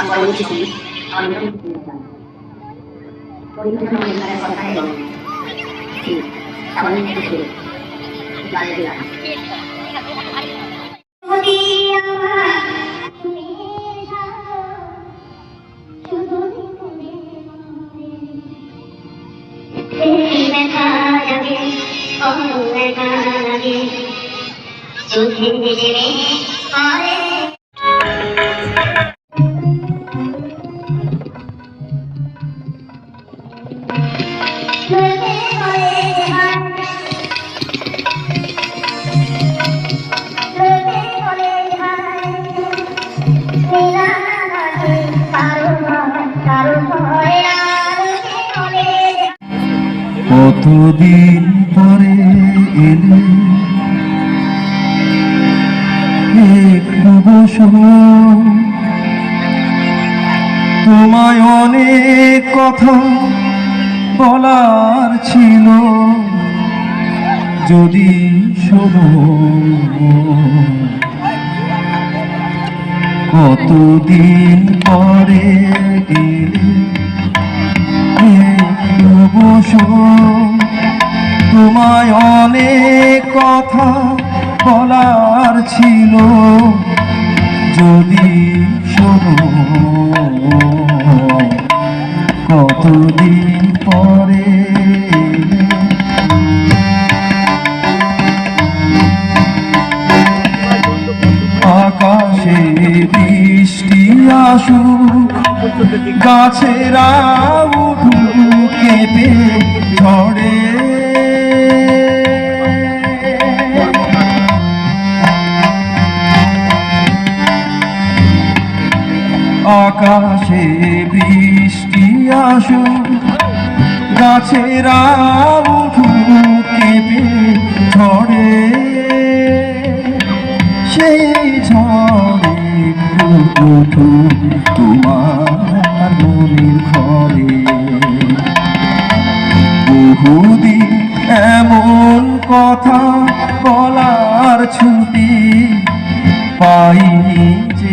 বলে যে হায় বলে যে কতদিন পরে কথা বলার ছিল। যদি কতদিন পরে তোমায় অনেক কথা বলার ছিল। যদি শোনো। কতদিন পরে? আকাশে বৃষ্টি আসু গাছেরা উঠু কেঁপে ঝড়ে আকাশে বৃষ্টি আসুক গাছেরা কেঁপে ঝড়ে সেই ঝড়ে তোমার মনের ঘরে বহুদিন এমন কথা বলার ছুটি পাইনি যে।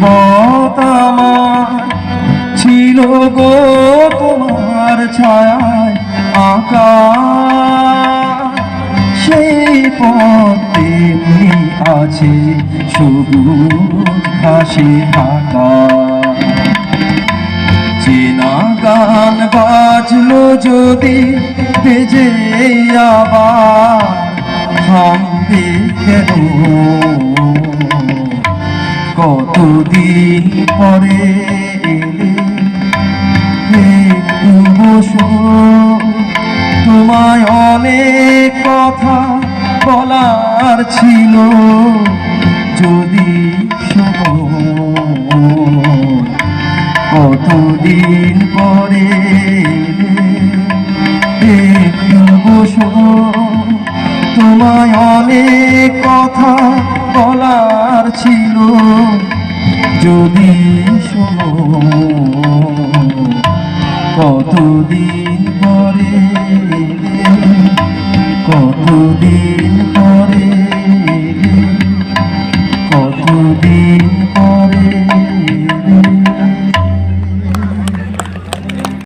পথ আমার ছিল গো তোমার ছায়ায় আঁকা সেই পথে আছে সবুজ ঘাসে ঢাকা। চেনা গান বাজলো যদি বেজে আবার থামবে কেন কতদিন পরে তোমায় অনেক কথা বলার ছিল। যদি কতদিন পরে তোমায় অনেক কথা বলার ছিল। যদি শোনো কতদিন পরে কতদিন